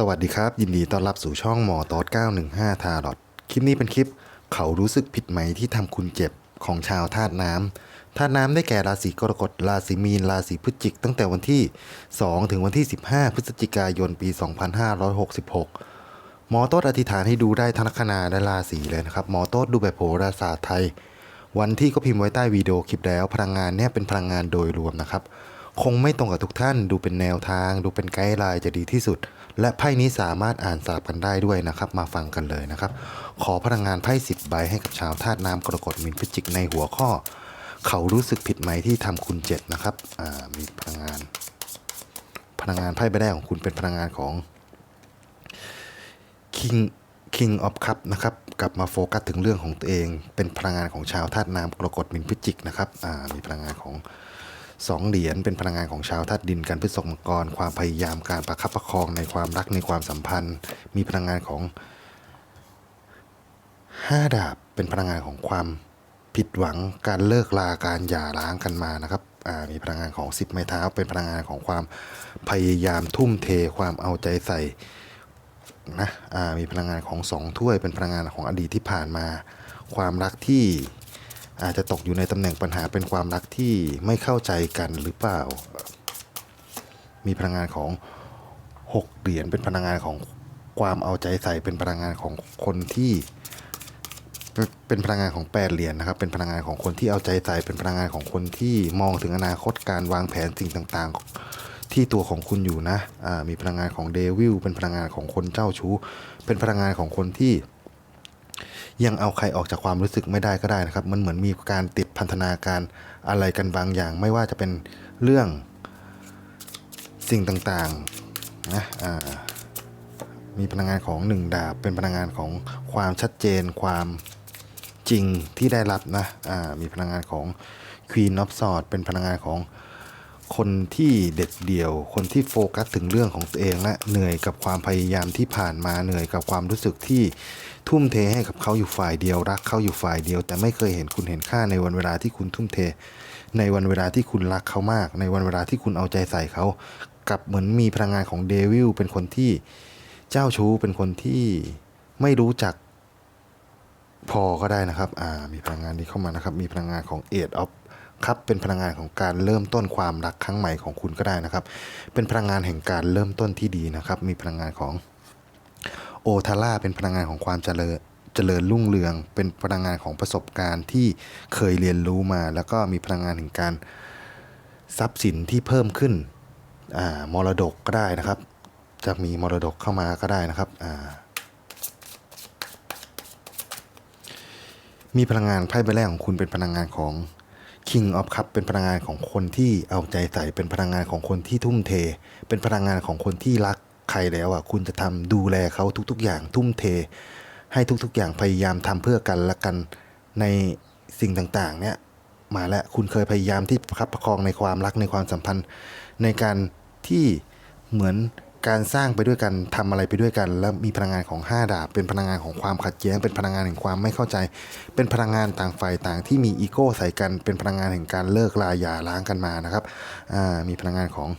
สวัสดีครับ ยินดีต้อนรับสู่ช่องหมอตอด915 ทาร์ดคลิปนี้เป็นคลิป เขารู้สึกผิดไหมที่ทำคุณเจ็บของชาวธาตุน้ำธาตุน้ำได้แก่ราศีกรกฎราศีมีน ราศีพฤศจิก ตั้งแต่วันที่ 2 ถึงวันที่ 15 พฤศจิกายนปี 2566 หมอต้อธิษฐานให้ดูได้ทั้งลัคนาและราศีเลยนะครับ หมอโต้ดูแบบโหราศาสตร์ไทย วันที่ก็พิมพ์ไว้ใต้วิดีโอคลิปแล้ว พลังงานเนี่ยเป็นพลังงานโดยรวมนะครับ คงไม่ตรงกับทุกท่านดูเป็นแนวทาง ดูเป็นไกด์ไลน์จะดีที่สุด และไพ่นี้สามารถอ่านสลับกันได้ด้วยนะครับ มาฟังกันเลยนะครับ ขอพลังงานไพ่สิบใบให้กับชาวธาตุน้ำกรกฎมินพิจิกในหัวข้อ เขารู้สึกผิดไหมที่ทำคุณเจ็ดนะครับมีพลังงาน พลังงานไพ่ใบแรกของคุณเป็นพลังงานของ King King of Cup นะครับกลับมาโฟกัสถึงเรื่องของตัวเอง เป็นพลังงานของชาวธาตุน้ำกรกฎมินพิจิกนะครับมีพลังงานของ สองเหรียญเป็นพลังงานของชาวธาตุดินการพฤษภมังกร ความพยายามการประคับประคองในความรักในความสัมพันธ์ มีพลังงานของห้าดาบเป็นพลังงานของความผิดหวังการเลิกลาการหย่าร้างกันมานะครับมีพลังงานของสิบไม้เท้า เป็นพลังงานของความพยายามทุ่มเทความเอาใจใส่นะมีพลังงานของสองถ้วย เป็นพลังงานของอดีตที่ผ่านมา ความรักที่ อาจจะตกอยู่ในตำแหน่งปัญหาเป็นความรักที่ไม่เข้าใจกันหรือเปล่า มีพลังงานของหกเหรียญเป็นพลังงานของความเอาใจใส่เป็นพลังงานของคนที่ เป็นพลังงานของแปดเหรียญนะครับ เป็นพลังงานของคนที่เอาใจใส่เป็นพลังงานของคนที่มองถึงอนาคตการวางแผนสิ่งต่างๆ ที่ตัวของคุณอยู่นะอ่ามีพลังงานของเดวิลเป็นพลังงานของคนเจ้าชู้ เป็นพลังงานของคนที่ ยังเอาใครออกจากความรู้สึกไม่ได้ก็ได้นะครับ มันเหมือนมีการติดพันธนาการอะไรกันบางอย่าง ไม่ว่าจะเป็นเรื่องสิ่งต่างๆนะอ่ามีพลังงานของหนึ่งดาบเป็นพลังงานของความชัดเจนความจริงที่ได้รับนะอ่ามีพลังงานของ Queen of Swords เป็นพลังงานของ คนที่เด็ดเดี่ยว คนที่โฟกัสถึงเรื่องของตัวเองและเหนื่อยกับความพยายามที่ผ่านมาเหนื่อยกับความรู้สึกที่ทุ่มเทให้กับเขาอยู่ฝ่ายเดียวรักเขาอยู่ฝ่ายเดียว แต่ไม่เคยเห็นคุณเห็นค่าในวันเวลาที่คุณทุ่มเท ในวันเวลาที่คุณรักเขามาก ในวันเวลาที่คุณเอาใจใส่เขากลับเหมือนมีพลังงานของเดวิลเป็นคนที่เจ้าชู้เป็นคนที่ไม่รู้จักพอก็ได้นะครับ อ่า มีพลังงานนี้เข้ามานะครับ มีพลังงานของ Eight of ครับเป็นพลังงานของการเริ่มต้นความรักครั้งใหม่ของคุณก็ได้นะครับ เป็นพลังงานแห่งการเริ่มต้นที่ดีนะครับ มีพลังงานของโอทาร่าเป็นพลังงานของความเจริญเจริญรุ่งเรือง เป็นพลังงานของประสบการณ์ที่เคยเรียนรู้มา แล้วก็มีพลังงานแห่งการทรัพย์สินที่เพิ่มขึ้นมรดกก็ได้นะครับ จะมีมรดกเข้ามาก็ได้นะครับมีพลังงานไพ่ใบแรกของคุณเป็นพลังงานของ King of Cup เป็นพลังงานของคนที่เอาใจใส่เป็นพลังงานของคนที่ทุ่มเท เป็นพลังงานของคนที่รักใครแล้วอะคุณจะทำดูแลเขาทุก ๆ อย่างทุ่มเท ให้ทุกๆ อย่างพยายามทำเพื่อกันและกันในสิ่งต่างๆ เนี่ยมาแล้วคุณเคยพยายามที่ประคับประคองในความรักในความสัมพันธ์ในการที่เหมือน การสร้างไปด้วยกันทำอะไรไปด้วยกัน แล้วมีพลังงานของห้าดาบ เป็นพลังงานของความขัดแย้ง เป็นพลังงานแห่งความไม่เข้าใจ เป็นพลังงานต่างฝ่ายต่างที่มีอีโก้ใส่กัน เป็นพลังงานแห่งการเลิกลาหย่าร้างกันมานะครับมีพลังงานของ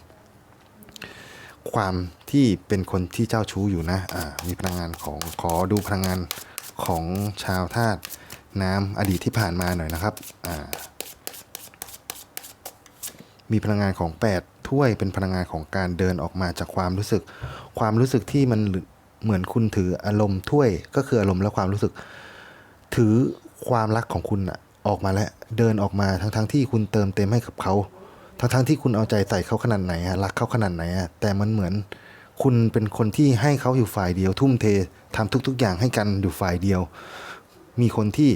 ความที่เป็นคนที่เจ้าชู้อยู่นะอ่ามีพลังงานของขอดูพลังงานของชาวธาตุน้ำอดีตที่ผ่านมาหน่อยนะครับ มีพลังงานของ 8 ถ้วยเป็นพลังงานของการเดินออกมาจากความรู้สึก ความรู้สึกที่มันเหมือนคุณถืออารมณ์ถ้วยก็คืออารมณ์และความรู้สึก ถือความรักของคุณอะออกมาแล้วเดินออกมาทั้งๆที่คุณเติมเต็มให้กับเขาทั้งๆที่คุณเอาใจใส่เขาขนาดไหนอะรักเขาขนาดไหนอะแต่มันเหมือนคุณเป็นคนที่ให้เขาอยู่ฝ่ายเดียว ทุ่มเททำทุก ๆ อย่างให้กันอยู่ฝ่ายเดียว มีคนที่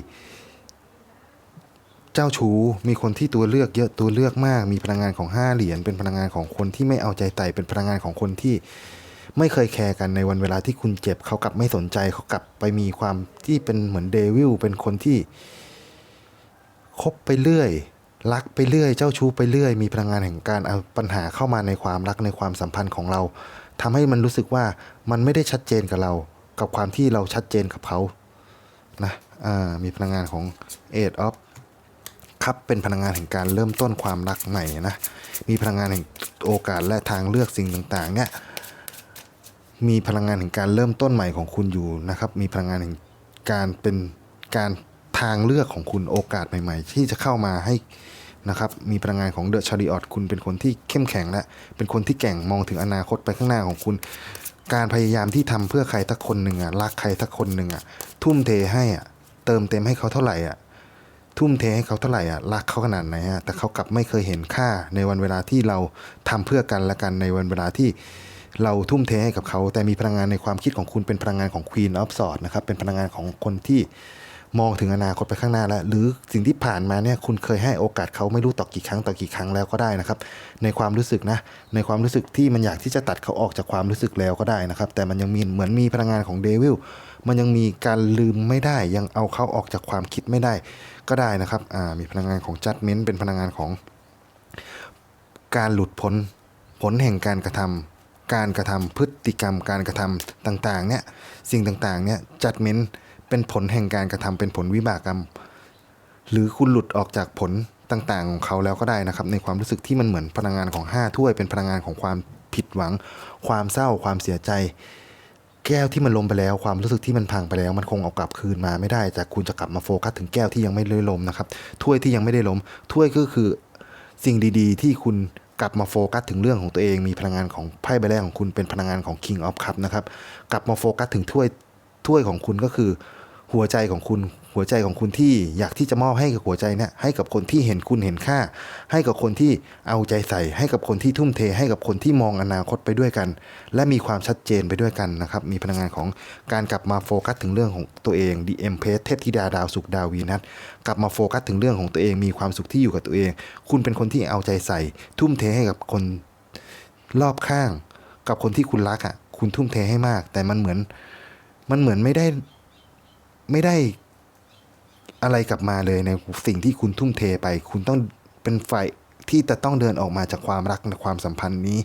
เจ้าชู้มีคนที่ตัวเลือกเยอะตัวเลือกมาก มีพลังงานของห้าเหรียญเป็นพลังงานของคนที่ไม่เอาใจใส่เป็นพลังงานของคนที่ไม่เคยแคร์กันในวันเวลาที่คุณเจ็บเขากลับไม่สนใจเขากลับไปมีความที่เป็นเหมือนเดวิลเป็นคนที่คบไปเรื่อย รักไปเรื่อย เจ้าชู้ไปเรื่อย มีพลังงานแห่งการเอาปัญหาเข้ามาในความรักในความสัมพันธ์ของเราทำให้มันรู้สึกว่ามันไม่ได้ชัดเจนกับเรา กับความที่เราชัดเจนกับเขานะมีพลังงานของ Eight of ครับเป็นพลังงานแห่งการเริ่มต้นความรักใหม่นะมีพลังงานแห่งโอกาสและทางเลือกสิ่งต่างๆเนี่ยมีพลังงานแห่งการเริ่มต้นใหม่ของคุณอยู่นะครับ มีพลังงานแห่งการเป็นการทางเลือกของคุณโอกาสใหม่ ๆ ที่จะเข้ามาให้นะครับ มีพลังงานของเดอะชาริออตคุณเป็นคนที่เข้มแข็งและเป็นคนที่แก่งมองถึงอนาคตไปข้างหน้าของคุณ การพยายามที่ทำเพื่อใครสักคนหนึ่งอะรักใครสักคนหนึ่งอะทุ่มเทให้อะเติมเต็มให้เขาเท่าไหร่อะ ทุ่มเทให้เขาเท่าไหร่อะรักเขาขนาดไหนอะแต่เขากลับไม่เคยเห็นค่าในวันเวลาที่เราทำเพื่อกันและกันในวันเวลาที่เราทุ่มเทให้กับเขา แต่มีพลังงานในความคิดของคุณเป็นพลังงานของ Queen of s w o r d นะครับเป็นพลังงานของคนที่มองถึงอนาคตไปข้างหน้าแล้ว หรือสิ่งที่ผ่านมาเนี่ยคุณเคยให้โอกาสเขาไม่รู้ต่อกี่ครั้งต่อกี่ครั้งแล้วก็ได้นะครับ ในความรู้สึกนะ ในความรู้สึกที่มันอยากที่จะตัดเขาออกจากความรู้สึกแล้วก็ได้นะครับ แต่มันยังมีเหมือนมีพลังงานของเดวิลมันยังมีการลืมไม่ได้ ยังเอาเขาออกจากความคิดไม่ได้ ก็ได้นะครับมีพลังงานของจัดเม้นเป็นพลังงานของ การหลุดพ้นผลแห่งการกระทำการกระทำพฤติกรรม การกระทำต่างๆเนี่ยสิ่งต่างๆเนี่ยจัดเม้นเป็นผลแห่งการกระทำเป็นผลวิบากกรรม หรือคุณหลุดออกจากผลต่างๆ ของเขาแล้วก็ได้นะครับ ในความรู้สึกที่มันเหมือนพลังงานของห้าถ้วยเป็นพลังงานของความผิดหวัง ความเศร้าความเสียใจ แก้วที่มันล้มไปแล้วความรู้สึกที่มันพังไปแล้ว มันคงเอากลับคืนมาไม่ได้ แต่คุณจะกลับมาโฟกัสถึงแก้วที่ยังไม่ได้ล้มนะครับถ้วยที่ยังไม่ได้ล้มถ้วยก็คือสิ่งดีๆ ที่คุณกลับมาโฟกัสถึงเรื่องของตัวเองมีพลังงานของไพ่ใบแรกของคุณเป็นพลังงานของ King of Cup นะครับกลับมาโฟกัสถึงถ้วยถ้วยของคุณก็คือ หัวใจของคุณ หัวใจของคุณที่อยากที่จะมอบให้กับหัวใจเนี่ยให้กับคนที่เห็นคุณเห็นค่า ให้กับคนที่เอาใจใส่ ให้กับคนที่ทุ่มเท ให้กับคนที่มองอนาคตไปด้วยกัน และมีความชัดเจนไปด้วยกันนะครับมีพลังงานของการกลับมาโฟกัสถึงเรื่องของตัวเองดีเอ็มเพสเทพธิดาดาวสุขดาววีนัสกลับมาโฟกัสถึงเรื่องของตัวเองมีความสุขที่อยู่กับตัวเอง คุณเป็นคนที่เอาใจใส่ ทุ่มเทให้กับคนรอบข้าง กับคนที่คุณรักอะคุณทุ่มเทให้มาก แต่มันเหมือนมันเหมือนไม่ได้ไม่ได้ อะไรกลับมาเลยในสิ่งที่คุณทุ่มเทไป คุณต้องเป็นฝ่ายที่จะต้องเดินออกมาจากความรักในความสัมพันธ์นี้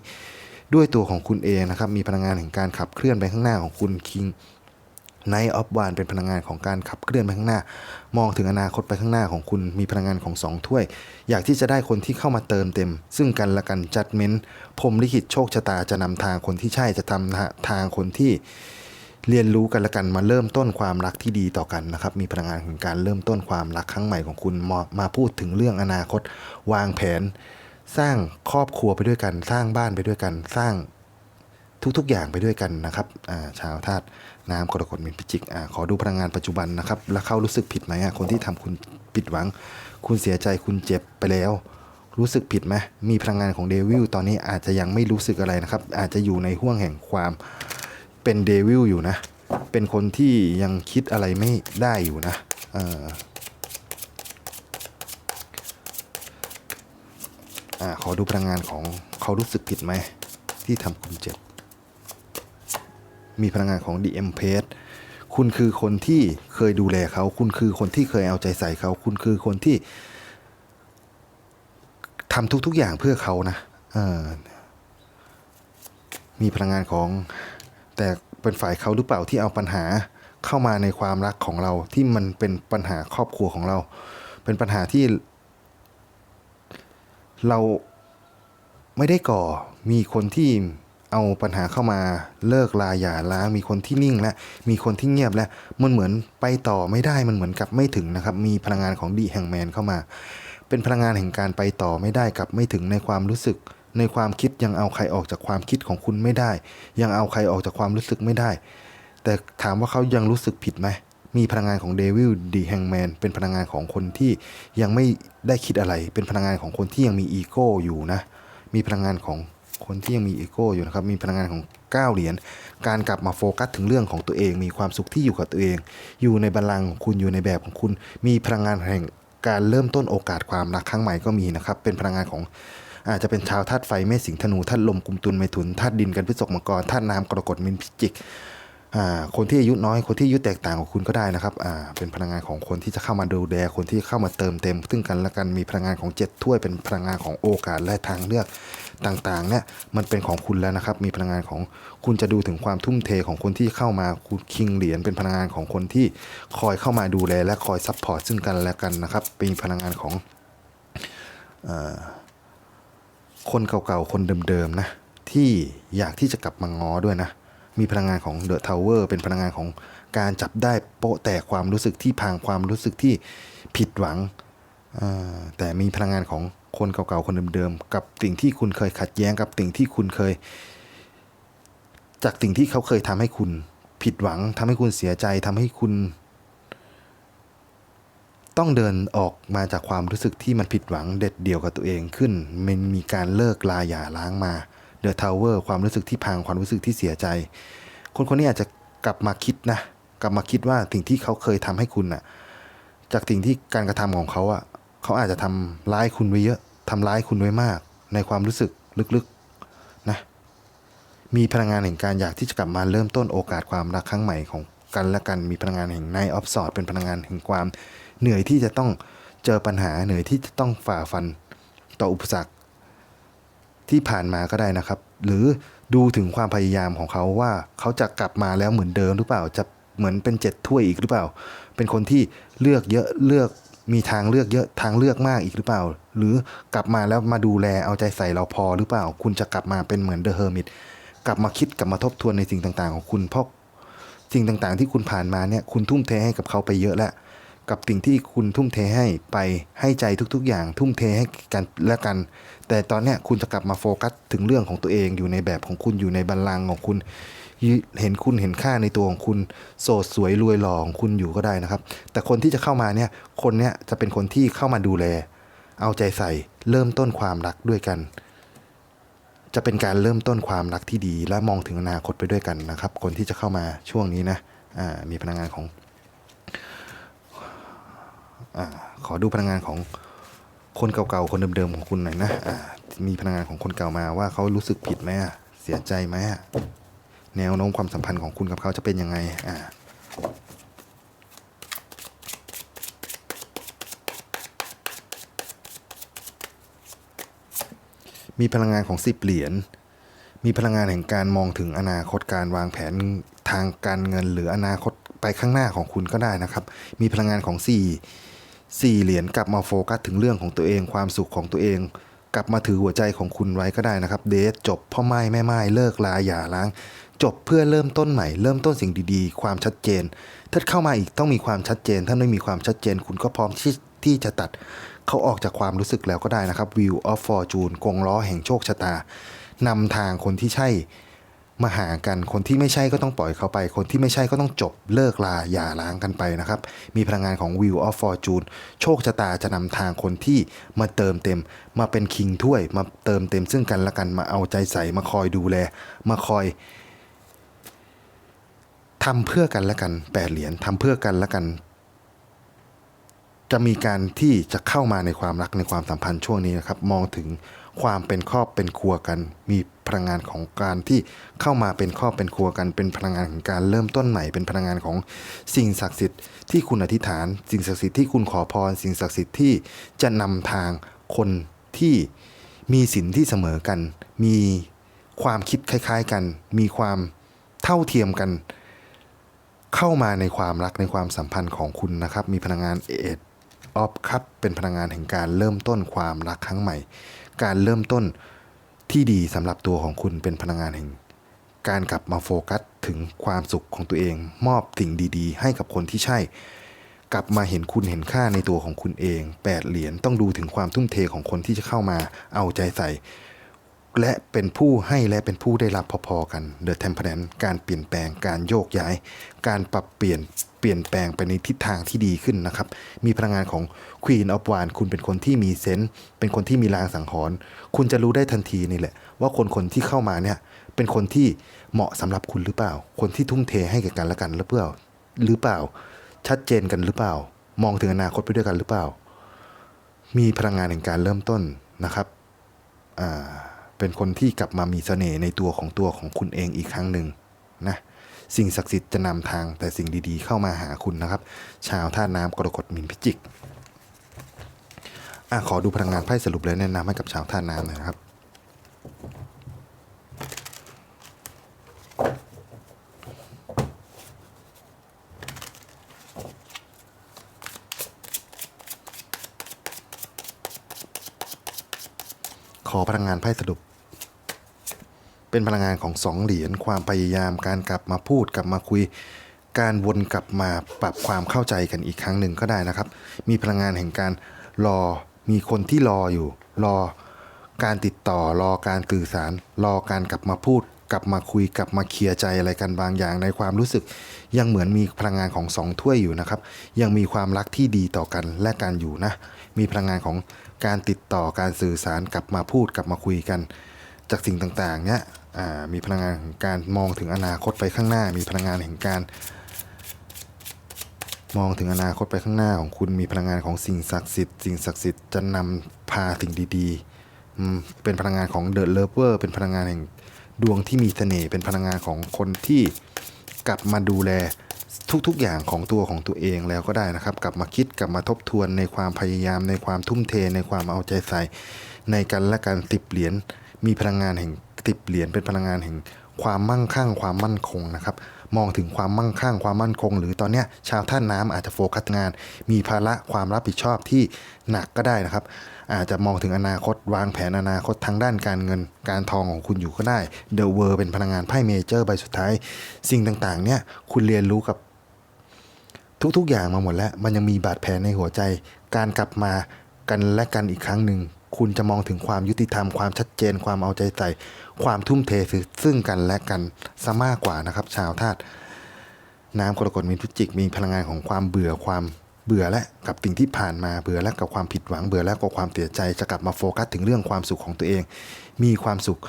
ด้วยตัวของคุณเองนะครับ มีพลังงานแห่งการขับเคลื่อนไปข้างหน้าของคุณคิงไนท์ออฟวานเป็นพลังงานของการขับเคลื่อนไปข้างหน้า มองถึงอนาคตไปข้างหน้าของคุณมีพลังงานของสองถ้วย อยากที่จะได้คนที่เข้ามาเติมเต็ม ซึ่งกันและกันจัดเม้นพรมลิขิตโชคชะตาจะนำทางคนที่ใช่จะทำทางคนที่ เรียนรู้กันละกันมาเริ่มต้นความรักที่ดีต่อกันนะครับ มีพลังงานของการเริ่มต้นความรักครั้งใหม่ของคุณมามาพูดถึงเรื่องอนาคต วางแผน สร้างครอบครัวไปด้วยกัน สร้างบ้านไปด้วยกัน สร้างทุกๆอย่างไปด้วยกันนะครับาชาวธาตุน้ำกรกฎมีนพิจิกอขอดูพลังงานปัจจุบันนะครับ แล้วเขารู้สึกผิดไหมคนที่ทำคุณผิดหวัง คุณเสียใจคุณเจ็บไปแล้ว รู้สึกผิดไหมมีพลังงานของเดวิลตอนนี้อาจจะยังไม่รู้สึกอะไรนะครับ อาจจะอยู่ในห่วงแห่งความ เป็นเดวิลอยู่นะ เป็นคนที่ยังคิดอะไรไม่ได้อยู่นะอออ่าขอดูพลังงานของเขารู้สึกผิดไหม ที่ทำคุณเจ็บ มีพลังงานของ DM p a g e คุณคือคนที่เคยดูแลเขา คุณคือคนที่เคยเอาใจใส่เขา คุณคือคนที่ทำทุกๆอย่างเพื่อเขานะมีพลังงานของ แต่เป็นฝ่ายเขาหรือเปล่าที่เอาปัญหาเข้ามาในความรักของเราที่มันเป็นปัญหาครอบครัวของเรา เป็นปัญหาที่ เราไม่ได้ก่อมีคนที่เอาปัญหาเข้ามาเลิกลาหย่าร้างมีคนที่นิ่งและมีคนที่เงียบและมันเหมือนไปต่อไม่ได้มันเหมือนกับไม่ถึงนะครับ มีพลังงานของดีแห่งแมนเข้ามา เป็นพลังงานแห่งการไปต่อไม่ได้กับไม่ถึงในความรู้สึก ในความคิดยังเอาใครออกจากความคิดของคุณไม่ได้ ยังเอาใครออกจากความรู้สึกไม่ได้ แต่ถามว่าเขายังรู้สึกผิดไหมมีพลังงานของเดวิลดีแฮงแมนเป็นพลังงานของคนที่ยังไม่ได้คิดอะไร เป็นพลังงานของคนที่ยังมีอีโก้อยู่นะ มีพลังงานของคนที่ยังมีอีโก้อยู่นะครับ มีพลังงานของ9เหรียญ การกลับมาโฟกัสถึงเรื่องของตัวเอง มีความสุขที่อยู่กับตัวเอง อยู่ในบัลลังก์ของคุณ อยู่ในแบบของคุณ มีพลังงานแห่งการเริ่มต้นโอกาสความรักครั้งใหม่ก็มีนะครับ เป็นพลังงานของ อาจจะเป็นชาวธาตุไฟเมษสิงห์ธนูธาตุลมกุมตุลไมถุนธาตุดินกันพฤษภมังกรธาตุน้ำกรกฎมินพิจิกคนที่อายุน้อยคนที่อายุแตกต่างกับคุณก็ได้นะครับเป็นพลังงานของคนที่จะเข้ามาดูแลคนที่เข้ามาเติมเต็มซึ่งกันและกันมีพลังงานของเจ็ดถ้วยเป็นพลังงานของโอกาสและทางเลือกต่างๆเนี่ยมันเป็นของคุณแล้วนะครับ มีพลังงานของคุณจะดูถึงความทุ่มเทของคนที่เข้ามาคุณคิงเหรียญเป็นพลังงานของคนที่คอยเข้ามาดูแลและคอยซัพพอร์ตซึ่งกันและกันนะครับ เป็นพลังงานของ คนเก่าๆ คนเดิมๆนะที่อยากที่จะกลับมาง้อด้วยนะ มีพลังงานของเดอะทาวเวอร์เป็นพลังงานของการจับได้โปะแตกความรู้สึกที่พังความรู้สึกที่ผิดหวัง แต่มีพลังงานของคนเก่าๆ คนเดิมๆ กับสิ่งที่คุณเคยขัดแย้งกับสิ่งที่คุณเคย จากสิ่งที่เขาเคยทำให้คุณผิดหวังทำให้คุณเสียใจทำให้คุณ ต้องเดินออกมาจากความรู้สึกที่มันผิดหวังเด็ดเดี่ยวกับตัวเองขึ้น มันมีการเลิกลาหย่าร้างมาเดอะทาวเวอร์ความรู้สึกที่พังความรู้สึกที่เสียใจ คนคนนี้อาจจะกลับมาคิดนะ กลับมาคิดว่าสิ่งที่เขาเคยทำให้คุณน่ะ จากสิ่งที่การกระทำของเขาอะ เขาอาจจะทำร้ายคุณไว้เยอะทำร้ายคุณไว้มาก ในความรู้สึกลึกๆนะ มีพลังงานแห่งการอยากที่จะกลับมาเริ่มต้นโอกาสความรักครั้งใหม่ของ กันและกันมีพลังงานแห่งไนออฟสอดเป็นพลังงานแห่งความ เหนื่อยที่จะต้องเจอปัญหาเหนื่อยที่จะต้องฝ่าฟันต่ออุปสรรค ที่ผ่านมาก็ได้นะครับ หรือดูถึงความพยายามของเขาว่าเขาจะกลับมาแล้วเหมือนเดิมหรือเปล่าจะเหมือนเป็นเจ็ดถ้วยอีกหรือเปล่า เป็นคนที่เลือกเยอะเลือกมีทางเลือกเยอะทางเลือกมากอีกหรือเปล่า หรือกลับมาแล้วมาดูแลเอาใจใส่เราพอหรือเปล่า คุณจะกลับมาเป็นเหมือนเดอะเฮอร์มิตกลับมาคิดกลับมาทบทวนในสิ่งต่างๆ ของคุณเพราะ สิ่งต่างๆ ที่คุณผ่านมาเนี่ยคุณทุ่มเทให้กับเขาไปเยอะแล้วกับสิ่งที่คุณทุ่มเทให้ไปให้ใจทุกๆอย่าง ทุ่มเทให้กันและกัน แต่ตอนเนี้ยคุณจะกลับมาโฟกัสถึงเรื่องของตัวเองอยู่ในแบบของคุณอยู่ในบัลลังก์ของคุณ เห็นคุณเห็นค่าในตัวของคุณ โสดสวยรวยหล่อของคุณอยู่ก็ได้นะครับ แต่คนที่จะเข้ามาเนี่ยคนเนี้ยจะเป็นคนที่เข้ามาดูแล เอาใจใส่เริ่มต้นความรักด้วยกัน จะเป็นการเริ่มต้นความรักที่ดี และมองถึงอนาคตไปด้วยกันนะครับ คนที่จะเข้ามาช่วงนี้นะมีพลังงานของอขอดูพลังงานของคนเก่าๆ คนเดิมๆของคุณหน่อยนะอ่ามีพลังงานของคนเก่ามาว่าเขารู้สึกผิดไหมเสียใจไหมแนวโน้มความสัมพันธ์ของคุณกับเขาจะเป็นยังไงอ่า มีพลังงานของสิบเหรียญ มีพลังงานแห่งการมองถึงอนาคตการวางแผนทางการเงินหรืออนาคตไปข้างหน้าของคุณก็ได้นะครับ มีพลังงานของ4 4เหรียญกลับมาโฟกัสถึงเรื่องของตัวเองความสุขของตัวเอง กลับมาถือหัวใจของคุณไว้ก็ได้นะครับ เดทจบพ่อไม้แม่ไม้เลิกลาหย่าร้าง จบเพื่อเริ่มต้นใหม่ เริ่มต้นสิ่งดีๆ ความชัดเจน ถ้าเข้ามาอีกต้องมีความชัดเจน ถ้าไม่มีความชัดเจน คุณก็พร้อมที่ที่จะตัด เขาออกจากความรู้สึกแล้วก็ได้นะครับ View of Fortune กงล้อแห่งโชคชะตานำทางคนที่ใช่มาหากันคนที่ไม่ใช่ก็ต้องปล่อยเขาไป คนที่ไม่ใช่ก็ต้องจบเลิกลาอย่าล้างกันไปนะครับ มีพลังงานของ Wheel of Fortune โชคชะตาจะนำทางคนที่มาเติมเต็ม มาเป็นคิงถ้วย มาเติมเต็มซึ่งกันและกันมาเอาใจใส่มาคอยดูแล มาคอยทำเพื่อกันและกันแปดเหรียญทำเพื่อกันและกัน จะมีการที่จะเข้ามาในความรักในความสัมพันธ์ช่วงนี้นะครับ มองถึงความเป็นครอบเป็นครัวกัน มีพลังงานของการที่เข้ามาเป็นครอบเป็นครัวกัน เป็นพลังงานของการเริ่มต้นใหม่ เป็นพลังงานของสิ่งศักดิ์สิทธิ์ที่คุณอธิษฐาน สิ่งศักดิ์สิทธิ์ที่คุณขอพร สิ่งศักดิ์สิทธิ์ที่จะนำทางคนที่มีศีลที่เสมอกัน มีความคิดคล้าย ๆกัน มีความเท่าเทียมกัน เข้ามาในความรักในความสัมพันธ์ของคุณนะครับ มีพลังงานเอ็ด ออฟคัพเป็นพลังงานแห่งการเริ่มต้นความรักครั้งใหม่ การเริ่มต้นที่ดีสำหรับตัวของคุณเป็นพลังงานแห่ง การกลับมาโฟกัสถึงความสุขของตัวเอง มอบสิ่งดีๆ ให้กับคนที่ใช่ กลับมาเห็นคุณเห็นค่าในตัวของคุณเองแปดเหรียญต้องดูถึงความทุ่มเทของคนที่จะเข้ามาเอาใจใส่ และเป็นผู้ให้และเป็นผู้ได้รับพอๆกัน The Temperance การเปลี่ยนแปลงการโยกย้าย การปรับเปลี่ยน เปลี่ยนแปลงไปในทิศทางที่ดีขึ้นนะครับ มีพลังงานของ Queen of w a n d คุณเป็นคนที่มีเซนส์เป็นคนที่มีลางสังหรณ์คุณจะรู้ได้ทันทีนี่แหละ ว่าคนคนที่เข้ามาเนี่ยเป็นคนที่เหมาะสำหรับคุณหรือเปล่า คนที่ทุ่มเทให้แก่กันและกันหรือเปล่า หรือเปล่า ชัดเจนกันหรือเปล่า มองถึงอนาคตไปด้วยกันหรือเปล่า มีพลังงานแห่งการเริ่มต้นนะครับอ่าเป็นคนที่กลับมามีเสน่ห์ในตัวของตัวของคุณเองอีกครั้งหนึ่งนะ สิ่งศักดิ์สิทธิ์จะนำทางแต่สิ่งดีๆ เข้ามาหาคุณนะครับ ชาวท่าน้ำกรกฎมินพิจิกอะขอดูพลังงานไพ่สรุปเลยแนะนำให้กับชาวท่าน้ำหน่อยครับขอพลังงานไพ่สรุป เป็นพลังงานของสองเหรียญความพยายามการกลับมาพูดกลับมาคุย การวนกลับมาปรับความเข้าใจกันอีกครั้งหนึ่งก็ได้นะครับ มีพลังงานแห่งการรอมีคนที่รออยู่ รอการติดต่อรอการสื่อสาร รอการกลับมาพูด กลับมาคุยกลับมาเคลียร์ใจอะไรกันบางอย่างในความรู้สึก ยังเหมือนมีพลังงานของสองถ้วยอยู่นะครับ ยังมีความรักที่ดีต่อกันและการอยู่นะ มีพลังงานของการติดต่อการสื่อสารกลับมาพูดกลับมาคุยกัน จากสิ่งต่างๆ เนี่ย มีพลังงานของการมองถึงอนาคตไปข้างหน้า มีพลังงานแห่งการ มองถึงอนาคตไปข้างหน้าของคุณมีพลังงานของสิ่งศักดิ์สิทธิ์สิ่งศักดิ์สิทธิ์จะนำพาสิ่งดีๆเป็นพลังงานของเดอะเลเวอร์เป็นพลังงานแห่งดวงที่มีเสน่ห์เป็นพลังงานของคนที่กลับมาดูแลทุกๆ อย่างของตัวของตัวเองแล้วก็ได้นะครับ กลับมาคิดกลับมาทบทวนในความพยายาม ในความทุ่มเท ในความเอาใจใส่ ในกันและการติบเหรียญมีพลังงานแห่ง ติบเหรียญเป็นพลังงานแห่งความมั่งคั่งความมั่นคงนะครับมองถึงความมั่งคั่งความมั่นคง หรือตอนนี้ชาวท่านน้ำอาจจะโฟกัสงาน มีภาระความรับผิดชอบที่หนักก็ได้นะครับ อาจจะมองถึงอนาคตวางแผนอนาคตทางด้านการเงินการทองของคุณอยู่ก็ได้เดอะเวอร์เป็นพลังงานไพ่เมเจอร์ใบสุดท้าย สิ่งต่างๆ เนี่ยคุณเรียนรู้กับทุกๆอย่างมาหมดแล้ว มันยังมีบาดแผลในหัวใจ การกลับมากันและกันอีกครั้งหนึ่ง คุณจะมองถึงความยุติธรรมความชัดเจน ความเอาใจใส่ ความทุ่มเทซึ่งกันและกันซะมากกว่านะครับ ชาวธาตุน้ำกรกฎมีนพฤศจิกมีพลังงานของความเบื่อความเบื่อและกับสิ่งที่ผ่านมาเบื่อและกับความผิดหวังเบื่อและกับความเสียใจจะกลับมาโฟกัสถึงเรื่องความสุขของตัวเอง มีความสุข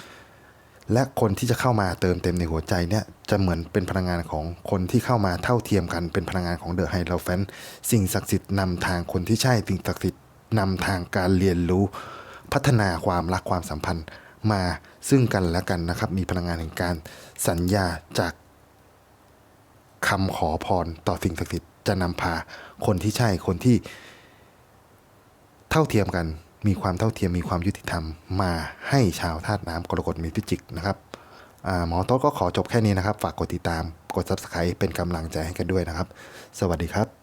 และคนที่จะเข้ามาเติมเต็มในหัวใจเนี่ยจะเหมือนเป็นพลังงานของคนที่เข้ามาเท่าเทียมกันเป็นพลังงานของเดอะไฮโลแฟนสิ่งศักดิ์สิทธิ์นำทางคนที่ใช่สิ่งศักดิ์สิทธิ์ นำทางการเรียนรู้ พัฒนาความรักความสัมพันธ์มาซึ่งกันและกันนะครับ มีพลังงานแห่งการสัญญาจากคำขอพรต่อสิ่งศักดิ์สิทธิ์จะนำพาคนที่ใช่คนที่ เท่าเทียมกัน มีความเท่าเทียมมีความยุติธรรม มาให้ชาวธาตุน้ำกรกฎมีพิจิกนะครับหมอโต๊ะก็ขอจบแค่นี้นะครับ ฝากกดติดตาม กด subscribe เป็นกำลังใจให้กันด้วยนะครับ สวัสดีครับ